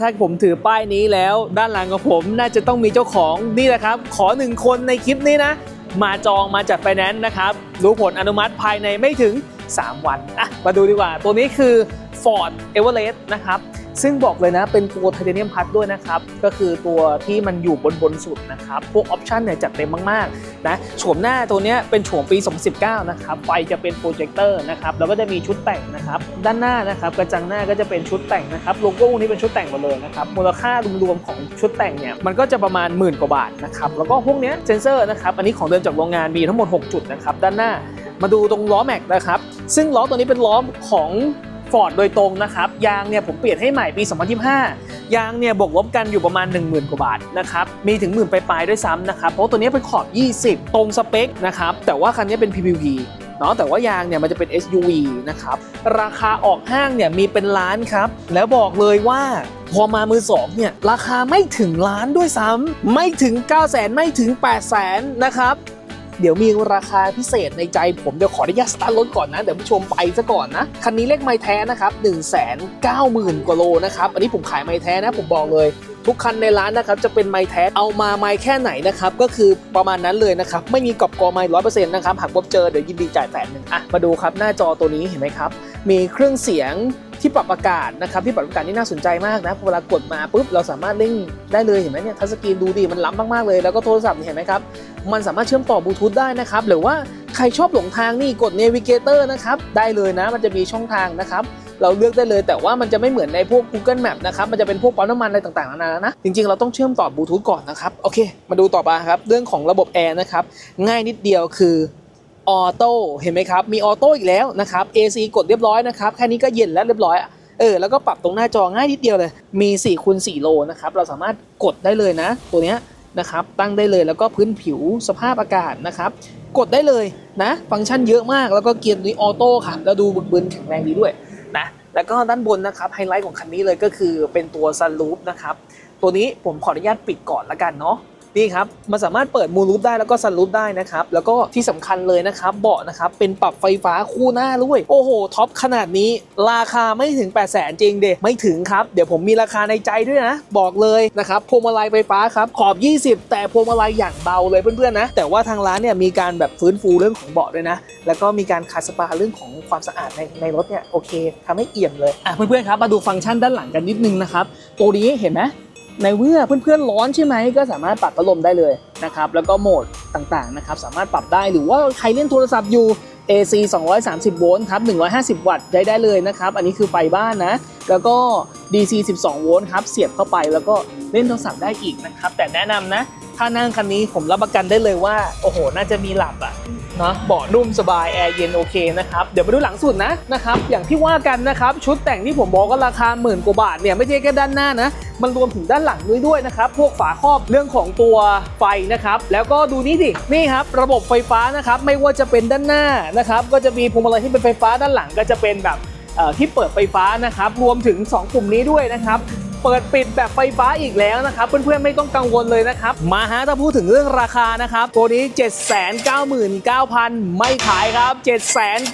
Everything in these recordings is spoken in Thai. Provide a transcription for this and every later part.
ถ้าผมถือป้ายนี้แล้วด้านหลังของผมน่าจะต้องมีเจ้าของนี่แหละครับ ขอหนึ่งคนในคลิปนี้นะ มาจองมาจัดไฟแนนซ์นะครับ รู้ผลอนุมัติภายในไม่ถึง 3 วันอะมาดูดีกว่า ตัวนี้คือ Ford Everest นะครับ ซึ่งบอกเลยนะเป็นตัวไทเทเนียมพัดด้วยนะครับ ก็คือตัวที่มันอยู่บนบนสุดนะครับ พวกออปชันเนี่ยจัดเต็มมากๆนะโฉมหน้าตัวนี้เป็นโฉมปี 2019 นะครับไฟจะเป็นโปรเจคเตอร์นะครับแล้วก็จะมีชุดแต่งนะครับ ด้านหน้านะครับกระจังหน้าก็จะเป็นชุดแต่งนะครับโลโก้นี้เป็นชุดแต่งหมดเลยนะครับมูลค่ารวมๆของชุดแต่งเนี่ยมันก็จะประมาณหมื่นกว่าบาทนะครับแล้วก็พวกเนี้ยเซนเซอร์นะครับอันนี้ของเดิมจากโรงงานมีทั้งหมด 6 จุดนะครับด้านหน้ามาดูตรงล้อแม็กนะครับ ซึ่งล้อตัวนี้เป็นล้อของ ฟอร์ดโดยตรงนะครับยางเนี่ยผมเปลี่ยนให้ใหม่ปี 2025 ยางเนี่ยบวกลบกันอยู่ประมาณ 10,000 กว่าบาทนะครับมีถึงหมื่นปลายๆด้วยซ้ำนะครับเพราะตัวนี้เป็นขอบ 20 ตรงสเปคนะครับแต่ว่าคันนี้เป็น PPV เนาะแต่ว่ายางเนี่ยมันจะเป็น SUV นะครับราคาออกห้างเนี่ยมีเป็นล้านครับ แล้วบอกเลยว่าพอมามือสองเนี่ยราคาไม่ถึงล้านด้วยซ้ำไม่ถึง 9 0 0 0 0 0ไม่ถึง 8 0 0 0 0 0นะครับ เดี๋ยวมีราคาพิเศษในใจผมเดี๋ยวขออนุญาตสตาร์ทรถก่อนนะเดี๋ยวผู้ชมไปซะก่อนนะ คันนี้เลขไม้แท้นะครับ1 9 0 0 0 0 กว่าโลนะครับ อันนี้ผมขายไม้แท้นะผมบอกเลยทุกคันในร้านนะครับจะเป็นไม้แท้เอามาไม้แค่ไหนนะครับก็คือประมาณนั้นเลยนะครับไม่มีกรอบกอไม้ร้อยเปอร์เซ็นต์นะครับหากพบเจอเดี๋ยวยินดีจ่ายแสนหนึ่งอะมาดูครับหน้าจอตัวนี้เห็นไหมครับมีเครื่องเสียง ที่ปรับอากาศนะครับที่ปรับอากาศนี่น่าสนใจมากนะเวลากดมาปุ๊บเราสามารถเร่งได้เลยเห็นไหมเนี่ยทัชสกรีนดูดีมันล้ำมากๆเลย แล้วก็โทรศัพท์เห็นไหมครับมันสามารถเชื่อมต่อบลูทูธได้นะครับหรือว่าใครชอบหลงทางนี่กด Navigator นะครับได้เลยนะมันจะมีช่องทางนะครับเราเลือกได้เลยแต่ว่ามันจะไม่เหมือนในพวก Google Map นะครับมันจะเป็นพวกปั๊มน้ำมันอะไรต่างๆนานานะจริงๆ เราต้องเชื่อมต่อบลูทูธก่อนนะครับโอเค มาดูต่อไปครับเรื่องของระบบแอร์นะครับง่ายนิดเดียวคือ ออโต้เห็นไหมครับ มีออโต้อีกแล้วนะครับ AC กดเรียบร้อยนะครับ แค่นี้ก็เย็นแล้วเรียบร้อยอะเออแล้วก็ปรับตรงหน้าจอง่ายนิดเดียวเลย มี4คูณ4โลนะครับ เราสามารถกดได้เลยนะ ตัวเนี้ยนะครับ ตั้งได้เลยแล้วก็พื้นผิวสภาพอากาศนะครับ กดได้เลยนะ ฟังก์ชันเยอะมากแล้วก็เกียร์นี้ออโต้ค่ะ แล้วดูบึกบึนแข็งแรงดีด้วยนะแล้วก็ด้านบนนะครับไฮไลท์ของคันนี้เลยก็คือเป็นตัวซันรูฟนะครับตัวนี้ผมขออนุญาตปิดก่อนละกันเนาะ นี่ครับมันสามารถเปิดมูลูปได้แล้วก็ซันรูฟได้นะครับ แล้วก็ที่สำคัญเลยนะครับ เบาะนะครับ เป็นปรับไฟฟ้าคู่หน้าด้วย โอ้โห ท็อปขนาดนี้ ราคาไม่ถึง 8 0 0แสนจริงเดไม่ถึงครับ เดี๋ยวผมมีราคาในใจด้วยนะ บอกเลยนะครับพวงมาลัยไฟฟ้าครับขอบ 20 แต่พวงมาลัยอย่างเบาเลยเพื่อนๆนะ แต่ว่าทางร้านเนี่ยมีการแบบฟื้นฟูเรื่องของเบาะด้วยนะ แล้วก็มีการคัดสปาเรื่องของความสะอาดในในรถเนี่ยโอเคทำให้เอี่ยมเลยอะเพื่อนๆครับมาดูฟังก์ชันด้านหลังกันนิดนึงนะครับตัวนี้เห็นไหม ในเมื่อเพื่อนๆร้อนใช่ไหมก็สามารถปรับพัดลมได้เลยนะครับแล้วก็โหมดต่างๆนะครับสามารถปรับได้หรือว่าใครเล่นโทรศัพท์อยู่ AC 230 โวลต์ครับ 150 วัตต์ได้ได้เลยนะครับ อันนี้คือไฟบ้านนะ แล้วก็ DC 12 โวลต์ครับ เสียบเข้าไปแล้วก็เล่นโทรศัพท์ได้อีกนะครับ แต่แนะนำนะ ถ้านั่งคันนี้ผมรับประกันได้เลยว่า โอ้โห น่าจะมีหลับอะ นะเบาะนุ่มสบายแอร์เย็นโอเคนะครับเดี๋ยวมาดูหลังสุดนะนะครับอย่างที่ว่ากันนะครับชุดแต่งที่ผมบอกก็ราคาหมื่นกว่าบาทเนี่ยไม่ใช่แค่ด้านหน้านะมันรวมถึงด้านหลังด้วยด้วยนะครับพวกฝาครอบเรื่องของตัวไฟนะครับแล้วก็ดูนี่ดินี่ครับระบบไฟฟ้านะครับไม่ว่าจะเป็นด้านหน้านะครับก็จะมีพวงมาลัยที่เป็นไฟฟ้าด้านหลังก็จะเป็นแบบที่เปิดไฟฟ้านะครับรวมถึง2ปุ่มนี้ด้วยนะครับ เปิดปิดแบบไฟฟ้าอีกแล้วนะครับเพื่อนๆไม่ต้องกังวลเลยนะครับมาฮะถ้าพูดถึงเรื่องราคานะครับตัวนี้ 799,000 ไม่ขายครับ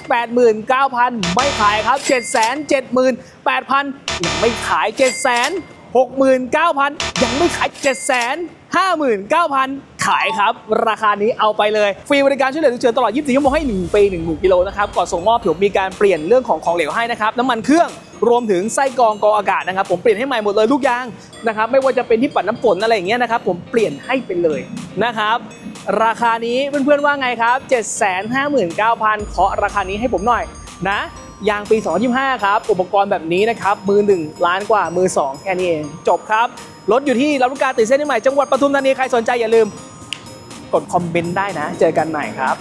789,000 ไม่ขายครับ 778,000 ยังไม่ขาย 769,000 ยังไม่ขาย 759,000ขายครับ ราคานี้เอาไปเลย ฟรีบริการช่วยเหลือฉุกเฉินตลอด 24 ชั่วโมงให้ 1 ปี1 0กิโลนะครับ ก่อนส่งมอบผมมีการเปลี่ยนเรื่องของของเหลวให้นะครับ น้ำมันเครื่อง รวมถึงไส้กรองกรองอากาศนะครับ ผมเปลี่ยนให้ใหม่หมดเลยทุกอย่างนะครับ ไม่ว่าจะเป็นที่ปัดน้ำฝนอะไรอย่างเงี้ยนะครับ ผมเปลี่ยนให้ไปเลยนะครับ ราคานี้เพื่อนๆว่าไงครับ 759,000เคาะราคานี้ให้ผมหน่อยนะยางปี 2025 ครับ อุปกรณ์แบบนี้นะครับ มือ 1 ล้านกว่า มือ 2 แค่นี้เอง จบครับ รถอยู่ที่ลำลูกกาติดเส้นใหม่ จังหวัดปทุมธานี ใครสนใจอย่าลืม กดคอมเมนต์ได้นะ เจอกันใหม่ครับ